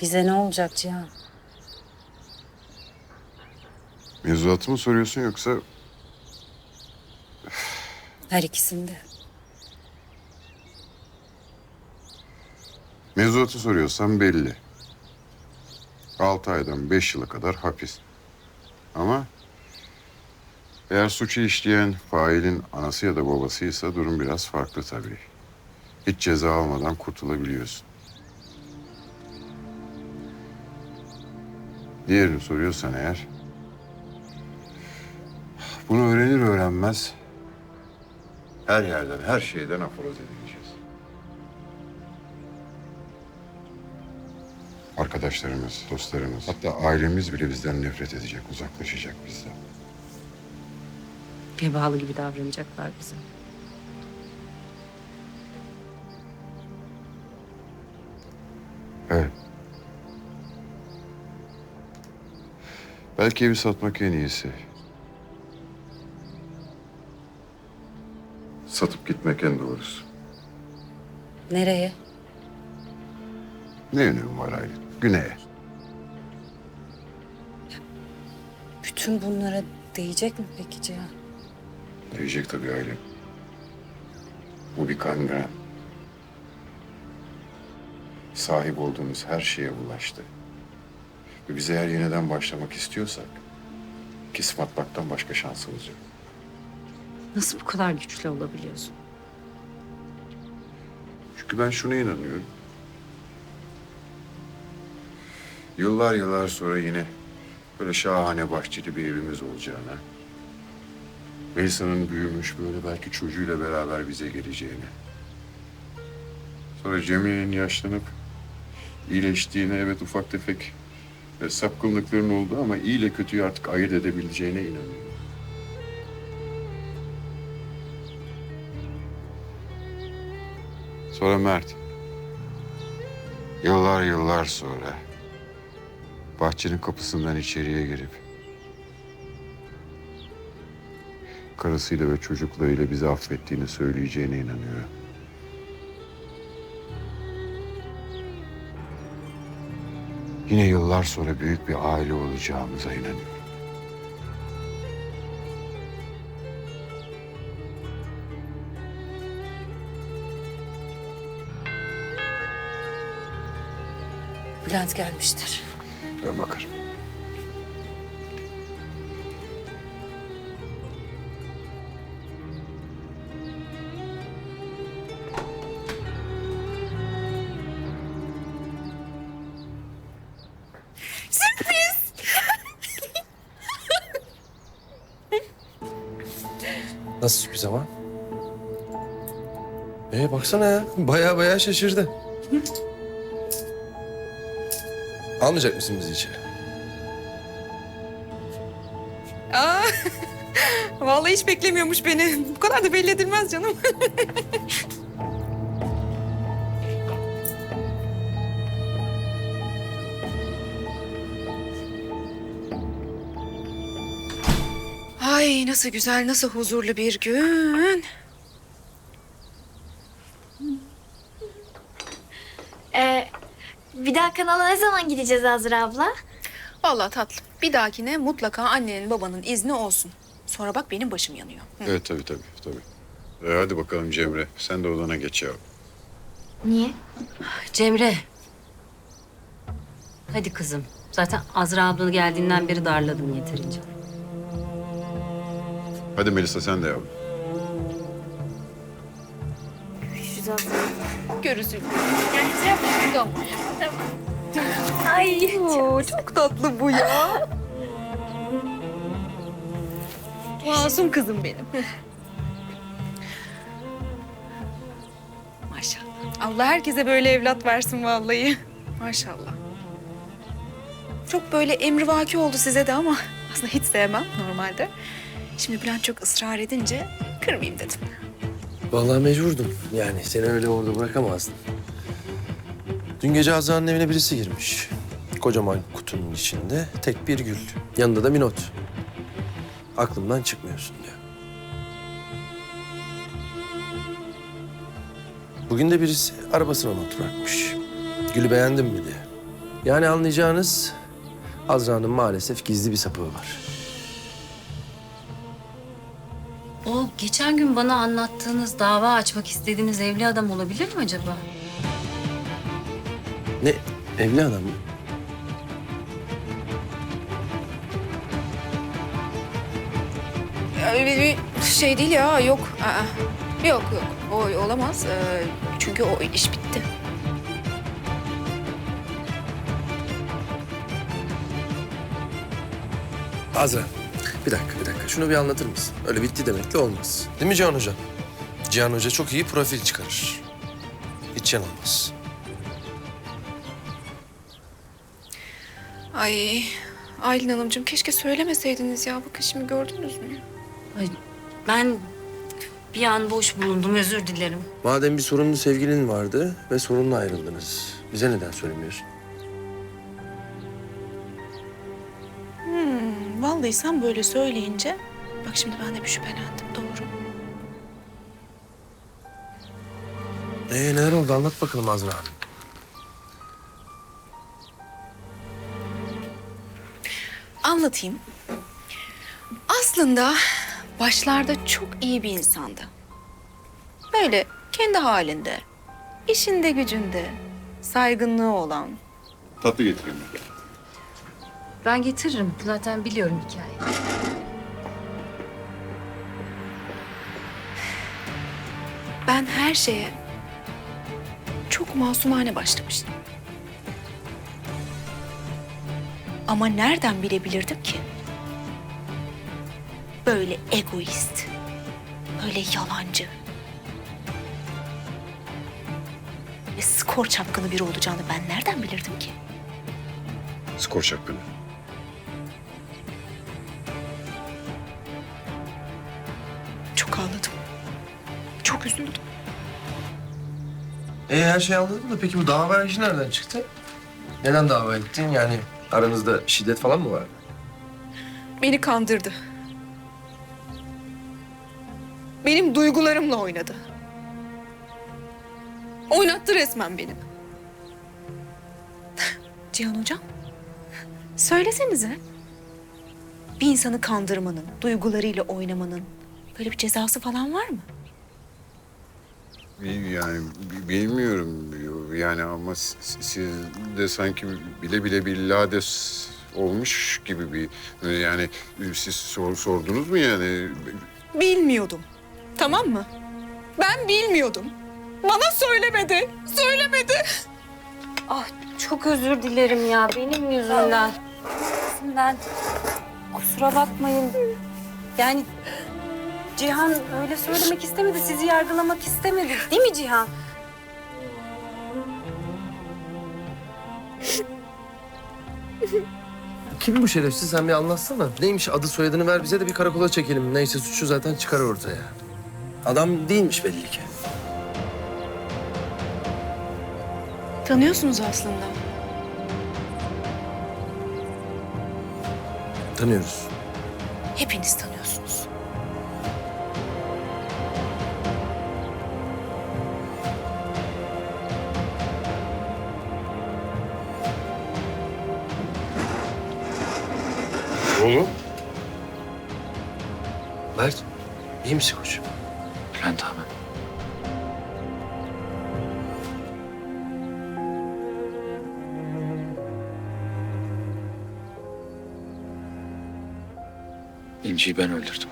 Bize ne olacak Cihan? Mevzuatı mı soruyorsun yoksa Her ikisinde. mevzuatı soruyorsan belli. Altı aydan beş yıla kadar hapis. Ama eğer suçu işleyen failin anası ya da babasıysa durum biraz farklı tabii. Hiç ceza almadan kurtulabiliyorsun. Diğerini soruyorsan eğer... Bunu öğrenir öğrenmez her yerden, her şeyden aforoz edileceğiz. Arkadaşlarımız, dostlarımız, hatta ailemiz bile bizden nefret edecek, uzaklaşacak bizden. Vebalı gibi davranacaklar bize. Evet. Belki evi satmak en iyisi. Satıp gitmek en doğrusu. Nereye? Ne önemi var Aylin? Güney'e. Bütün bunlara değecek mi peki Cihan? Diyecek tabii Aylin. Bu bir kangren. Sahip olduğumuz her şeye ulaştı. Ve biz eğer yeniden başlamak istiyorsak... ...kesim atmaktan başka şansımız yok. Nasıl bu kadar güçlü olabiliyorsun? Çünkü ben şuna inanıyorum. Yıllar yıllar sonra yine böyle şahane bahçeli bir evimiz olacağına... Melisa'nın büyümüş böyle belki çocuğuyla beraber bize geleceğini... Sonra Cemile'nin yaşlanıp iyileştiğine evet ufak tefek e, sapkınlıkların oldu ama iyi ile kötüyü artık ayırt edebileceğine inanıyorum. Sonra Mert. Yıllar yıllar sonra bahçenin kapısından içeriye girip karısıyla ve çocuklarıyla bizi affettiğini söyleyeceğine inanıyorum. Yine yıllar sonra büyük bir aile olacağımıza inanıyorum. Bülent gelmiştir. Ben bakarım. Nasıl sürpriz ama? Ee baksana ya. Baya baya şaşırdı. Almayacak mısın bizi içeri? Aa, vallahi hiç beklemiyormuş beni. Bu kadar da belli edilmez canım. Ay nasıl güzel, nasıl huzurlu bir gün. Ee, bir daha kanala ne zaman gideceğiz Azra abla? Vallahi tatlım. Bir dahakine mutlaka annenin babanın izni olsun. Sonra bak benim başım yanıyor. Evet tabii tabii tabii. Ee, hadi bakalım Cemre. Sen de odana geç ya. Niye? Cemre. Hadi kızım. Zaten Azra ablanı geldiğinden beri darladım yeterince. Hadi Melisa sen de yavrum. Görüşürüz Azra. Görüşürüz. Tamam. Ay. Oo, çok tatlı bu ya. Masum kızım benim. Maşallah. Allah herkese böyle evlat versin vallahi. Maşallah. Çok böyle emrivaki oldu size de ama aslında hiç sevmem normalde. Şimdi Bülent çok ısrar edince kırmayayım dedim. Vallahi mecburdum. Yani seni öyle orada bırakamazdım. Dün gece Azra'nın evine birisi girmiş. Kocaman kutunun içinde tek bir gül. Yanında da bir not. Aklımdan çıkmıyorsun diyor. Bugün de birisi arabasına not bırakmış. Gülü beğendin mi diye. Yani anlayacağınız Azra'nın maalesef gizli bir sapığı var. Geçen gün bana anlattığınız dava açmak istediğiniz evli adam olabilir mi acaba? Ne? Evli adam mı? Öyle bir şey değil ya yok. Aa, yok yok o olamaz. Ee, çünkü o iş bitti. Azra, bir dakika, bir dakika. Şunu bir anlatır mısın? Öyle bitti demekle olmaz. Değil mi Cihan Hoca? Cihan Hoca çok iyi profil çıkarır. Hiç yanılmaz. Ay Aylin Hanımcığım keşke söylemeseydiniz ya. Bakın şimdi gördünüz mü? Ay, ben bir an boş bulundum özür dilerim. Madem bir sorunlu sevgilin vardı ve sorunla ayrıldınız. Bize neden söylemiyorsun? Sen böyle söyleyince bak şimdi ben de bir şüphelendim doğru. Ee, neler oldu? Anlat bakalım Azra Hanım. Anlatayım. Aslında başlarda çok iyi bir insandı. Böyle kendi halinde, işinde gücünde, saygınlığı olan. Tatlı getireyim. Ben getiririm. Zaten biliyorum hikayeyi. Ben her şeye çok masumane başlamıştım. Ama nereden bilebilirdim ki? Böyle egoist, böyle yalancı ve skor çapkını biri olacağını ben nereden bilirdim ki? Skor çapkını. Çok üzüldüm. Ee, her şeyi anladım da peki bu dava işi nereden çıktı? Neden dava ettin? Yani aranızda şiddet falan mı var? Beni kandırdı. Benim duygularımla oynadı. Oynattı resmen beni. Cihan Hocam, söylesenize. Bir insanı kandırmanın, duygularıyla oynamanın böyle bir cezası falan var mı? Yani bi- bilmiyorum yani ama siz de sanki bile bile bir lades olmuş gibi bir yani siz sor, sordunuz mu yani Bilmiyordum. Tamam mı? Ben bilmiyordum. Bana söylemedi. Söylemedi. Ah çok özür dilerim ya benim yüzümden. Yüzümden. Kusura bakmayın. Yani Cihan öyle söylemek istemedi. Sizi yargılamak istemedi. Değil mi Cihan? Kim bu şerefsiz? Sen bir anlatsana. Neymiş adı soyadını ver bize de bir karakola çekelim. Neyse suçu zaten çıkar ortaya. Adam değilmiş belli ki. Tanıyorsunuz aslında. Tanıyoruz. Hepiniz tanıyorsunuz. Oğlum? Mert, iyi misin koçum? Bülent abi. İnci'yi ben öldürdüm.